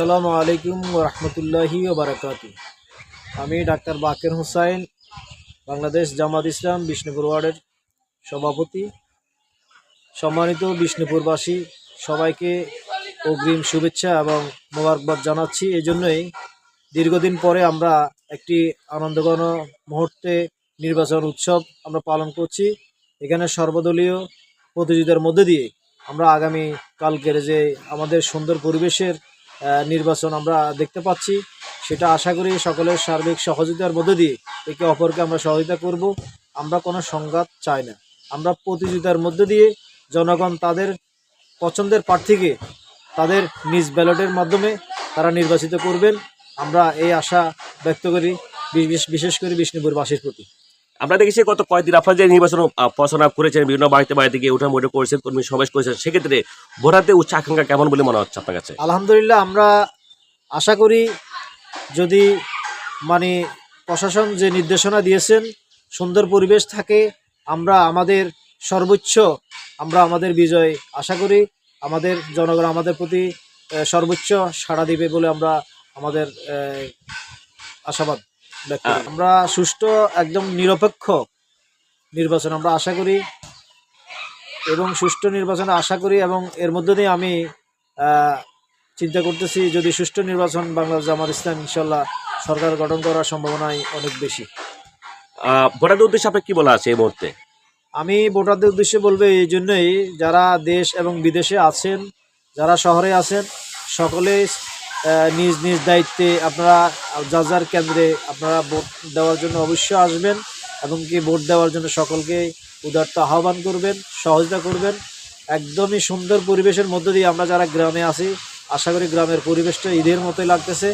আসসালামু আলাইকুম রহমতুল্লাহি বারাকাতু আমি ডাক্তার বাকের হুসাইন, বাংলাদেশ জামাত ইসলাম, বিষ্ণুপুর ওয়ার্ডের সভাপতি। সম্মানিত বিষ্ণুপুরবাসী, সবাইকে অগ্রিম শুভেচ্ছা এবং মোবারকবাদ জানাচ্ছি। এই জন্যই দীর্ঘদিন পরে আমরা একটি আনন্দঘন মুহূর্তে নির্বাচন উৎসব আমরা পালন করছি। এখানে সর্বদলীয় প্রতিযোগিতার মধ্যে দিয়ে আমরা আগামী কালকের যে আমাদের সুন্দর পরিবেশের নির্বাচন আমরা দেখতে পাচ্ছি। সেটা আশা করি সকলের সার্বিক সহযোগিতার মধ্যে দিয়ে একে অপরকে আমরা সহযোগিতা করব। আমরা কোনো সংঘাত চাই না। আমরা প্রতিযোগিতার মধ্যে দিয়ে জনগণ তাদের পছন্দের প্রার্থীকে তাদের নিজ ব্যালটের মাধ্যমে তারা নির্বাচিত করবেন। আমরা এই আশা ব্যক্ত করি, বিশেষ- করে বিষ্ণুপুরবাসীর প্রতি। আমরা দেখেছি গত কয়েকদিন আপনারা যে নির্বাচন প্রচারণা করেছেন, বিভিন্ন বাড়িতে বাড়িতে গিয়ে উঠা মোটে করেছেন, কর্মী সমাবেশ করেছেন সেক্ষেত্রে ভোটারদের উচ্চ আকাঙ্ক্ষা কেমন বলে মনে হচ্ছে আপনার কাছে আলহামদুলিল্লাহ, আমরা আশা করি যদি মানে প্রশাসন যে নির্দেশনা দিয়েছেন, সুন্দর পরিবেশ থাকে, আমরা আমাদের সর্বোচ্চ, আমরা আমাদের বিজয় আশা করি, আমাদের জনগণ আমাদের প্রতি সর্বোচ্চ সাড়া দিবে বলে আমরা আমাদের আশাবাদ। আমরা সুষ্ঠু একদম নিরপেক্ষ নির্বাচন আমরা আশা করি এবং সুষ্ঠু নির্বাচনে আশা করি এবং এর মধ্যে দিয়ে আমি চিন্তা করতেছি যদি সুষ্ঠু নির্বাচন বাংলাদেশ জামাত ইসলাম ইনশাল্লাহ সরকার গঠন করার সম্ভাবনাই অনেক বেশি। ভোটারদের উদ্দেশ্যে আপনার কি বলা আছে এই মুহূর্তে? আমি ভোটারদের উদ্দেশ্যে বলব এই জন্যই যারা দেশ এবং বিদেশে আছেন যারা শহরে আছেন সকলেই আহ, নিজ নিজ দায়িত্বে আপনারা, যা যার কেন্দ্রে আপনারা ভোট দেওয়ার জন্য অবশ্যই আসবেন এবং কি ভোট দেওয়ার জন্য সকলকে উদারতা আহ্বান করবেন, সহযোগিতা করবেন। একদমই সুন্দর পরিবেশের মধ্য দিয়ে আমরা যারা গ্রামে আছি, আশা করি গ্রামের পরিবেশটা ঈদের মতোই লাগতেছে।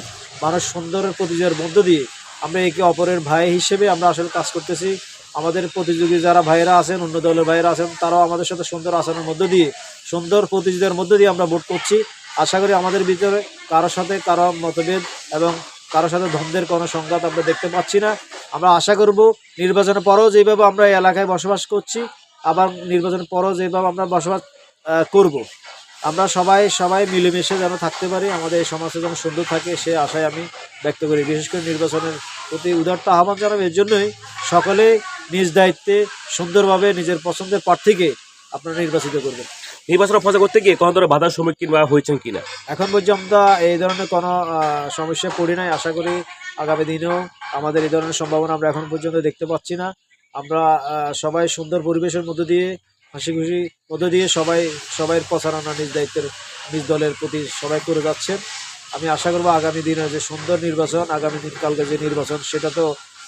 মানুষ সুন্দরের প্রতিযোগের মধ্য দিয়ে আমরা একে অপরের ভাই হিসেবে আমরা আসলে কাজ করতেছি। আমাদের প্রতিযোগী যারা ভাইয়েরা আছেন, অন্য দলের ভাইয়েরা আছেন, তারাও আমাদের সাথে সুন্দর আচরণের মধ্য দিয়ে, সুন্দর প্রতিযোগিতার মধ্য দিয়ে আমরা ভোট করছি। আশা করি আমাদের ভিতরে কারোর সাথে কারও মতভেদ এবং কারোর সাথে দ্বন্দ্বের কোনো সংঘাত আমরা দেখতে পাচ্ছি না। আমরা আশা করব নির্বাচনের পরেও যেভাবে আমরা এই এলাকায় বসবাস করছি, আবার নির্বাচনের পরেও যেভাবে আমরা বসবাস করব। আমরা সবাই সবাই মিলেমিশে যেন থাকতে পারি, আমাদের এই সমাজে যেন সুন্দর থাকে, সে আশায় আমি ব্যক্ত করি। বিশেষ করে নির্বাচনের প্রতি উদারতা আহ্বান জানাব, এর জন্যই সকলে নিজ দায়িত্বে সুন্দরভাবে নিজের পছন্দের প্রার্থীকে আপনারা নির্বাচিত করবেন। নির্বাচন প্রচার করতে গিয়ে কোনো ধরনের বাধার সম্মুখীন বা হয়েছেন কিনা? এখন পর্যন্ত এই ধরনের কোনো সমস্যা পড়ি নাই, আশা করি আগামী দিনেও আমাদের এই ধরনের সম্ভাবনা আমরা এখন পর্যন্ত দেখতে পাচ্ছি না। আমরা সবাই সুন্দর পরিবেশের মধ্য দিয়ে, হাসি খুশি মধ্য দিয়ে সবাই সবাই প্রচারণা নিজ দায়িত্বের, নিজ দলের প্রতি সবাই করে যাচ্ছেন। আমি আশা করব আগামী দিনে যে সুন্দর নির্বাচন, আগামী দিন কালকে যে নির্বাচন, সেটা তো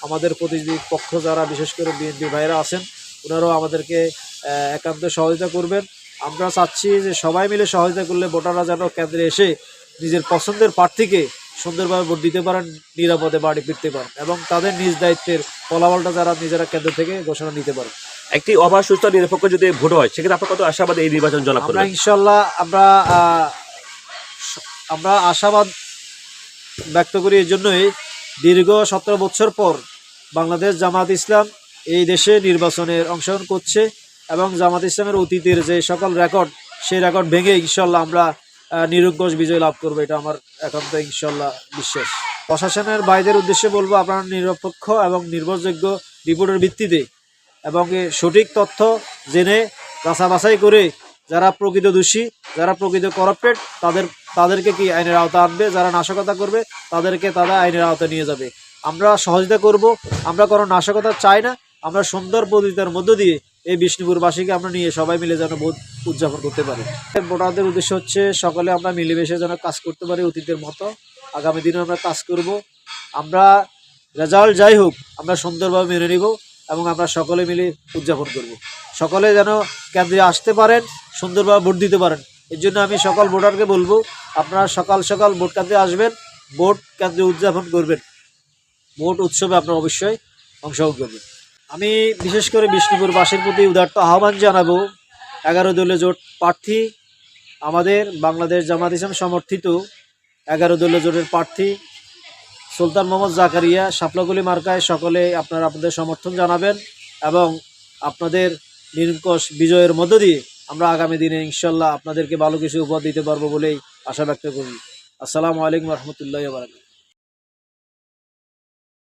আমাদের প্রতিনিধি পক্ষ যারা বিশেষ করে বিএনপি ভাইরা আছেন, ওনারাও আমাদেরকে একান্ত সহযোগিতা করবেন। আমরা চাচ্ছি যে সবাই মিলে সহযোগিতা করলে ভোটাররা যেন কেন্দ্রে এসে নিজের পছন্দের প্রার্থীকে সুন্দরভাবে ভোট দিতে পারেন নিরাপদে বাড়ি ফিরতে পারেন এবং তাদের নিজ দায়িত্বের ফলাফলটা যারা নিজেরা কেন্দ্র থেকে ঘোষণা নিতে পারেন। একটি অবাধ সুস্থ নিরপেক্ষ যদি ভোট হয় সেক্ষেত্রে আপনার কত আশাবাদ এই নির্বাচন জনা আমরা ইনশাল্লাহ আমরা আমরা আশাবাদ ব্যক্ত করি এই জন্যই দীর্ঘ সতেরো বছর পর বাংলাদেশ জামাত ইসলাম এই দেশে নির্বাচনের অংশগ্রহণ করছে। এবং জামাত ইসলামের অতীতের যে সকল রেকর্ড সেই রেকর্ড ভেঙে ইনশাল্লাহ আমরা নিরঙ্কুশ বিজয় লাভ করব, এটা আমার একান্ত ইনশাল্লাহ বিশ্বাস। প্রশাসনের বাইদের উদ্দেশ্যে বলব, আপনারা নিরপেক্ষ এবং নির্ভরযোগ্য রিপোর্টের ভিত্তিতে এবং সঠিক তথ্য জেনে বাছা বাছাই করে যারা প্রকৃত দোষী, যারা প্রকৃত করাপ্টেড তাদের, তাদেরকে কি আইনের আওতা আনবে, যারা নাশকতা করবে, তাদেরকে তারা আইনের আওতা নিয়ে যাবে। আমরা সহযোগিতা করব, আমরা কোনো নাশকতা চাই না, আমরা সুন্দর প্রতিযোগিতার মধ্য দিয়ে এই বিষ্ণুপুরবাসীকে আমরা নিয়ে সবাই মিলে যেন বোধ উদযাপন করতে পারি। ভোটারদের উদ্দেশ্য হচ্ছে সকলে আমরা মিলেমিশে যেন কাজ করতে পারি অতীতের মতো। আগামী দিনে আমরা কাজ করব। আমরা রেজাল্ট যাই হোক, আমরা সুন্দরভাবে মেনে নিব এবং আমরা সকলে মিলে উদযাপন করব। সকলে যেন কেন্দ্রে আসতে পারেন, সুন্দরভাবে ভোট দিতে পারেন। এর জন্য আমি সকল ভোটারকে বলব, আপনারা সকাল সকাল ভোট কেন্দ্রে আসবেন, ভোট কেন্দ্রে উদযাপন করবেন। ভোট উৎসবে আপনারা অবশ্যই অংশগ্রহণ করবেন। আমি বিশেষ করে বিষ্ণুপুরবাসীর প্রতি উদার্ত আহ্বান জানাব। এগারো দলীয় জোট প্রার্থী, আমাদের বাংলাদেশ জামাত ইসলাম সমর্থিত এগারো দলীয় জোটের প্রার্থী সুলতান মোহাম্মদ জাকারিয়া শাপলাগুলি মার্কায় সকলে আপনারা আপনাদের সমর্থন জানাবেন এবং আপনাদের নিরঙ্কুশ বিজয়ের মধ্য দিয়ে আমরা আগামী দিনে ইনশাল্লাহ আপনাদেরকে ভালো কিছু উপহার দিতে পারব বলেই আশা ব্যক্ত করি। আসসালামু আলাইকুম রহমতুল্লাহ